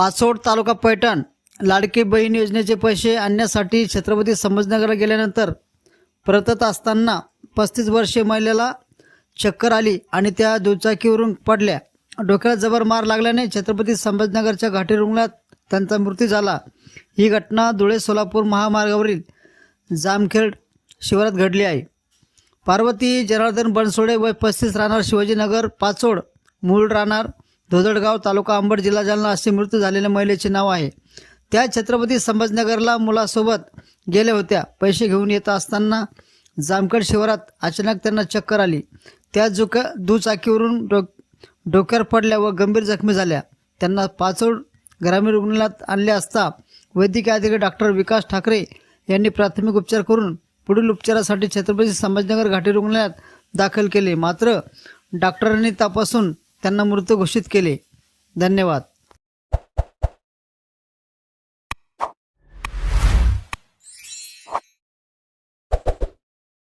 पाचोड तालुका पैठण लाडकी बहीण योजनेचे पैसे आणण्यासाठी छत्रपती संभाजीनगरला गेल्यानंतर परतत असताना पस्तीस वर्षीय महिलेला चक्कर आली आणि त्या दुचाकीवरून पडल्या. डोक्याला जबर मार लागल्याने छत्रपती संभाजीनगरच्या घाटी रुग्णात त्यांचा मृत्यू झाला. ही घटना धुळे सोलापूर महामार्गावरील जामखेड शिवारात घडली आहे. पार्वती जनार्दन बनसोडे वय पस्तीस राहणार शिवाजीनगर पाचोड मूळ राहणार धोदडगाव तालुका अंबड जिल्हा जालना असे मृत्यू झालेल्या महिलेचे नाव आहे. त्या छत्रपती संभाजनगरला मुलासोबत गेल्या होत्या. पैसे घेऊन येत असताना जामखेड शिवारात अचानक त्यांना चक्कर आली. त्या जुक दुचाकीवरून डो डोक्यावर पडल्या व गंभीर जखमी झाल्या. त्यांना पाचोड ग्रामीण रुग्णालयात आणले असता वैद्यकीय अधिकारी डॉक्टर विकास ठाकरे यांनी प्राथमिक उपचार करून पुढील उपचारासाठी छत्रपती संभाजनगर घाटी रुग्णालयात दाखल केले. मात्र डॉक्टरांनी तपासून त्यांना मृत घोषित केले. धन्यवाद.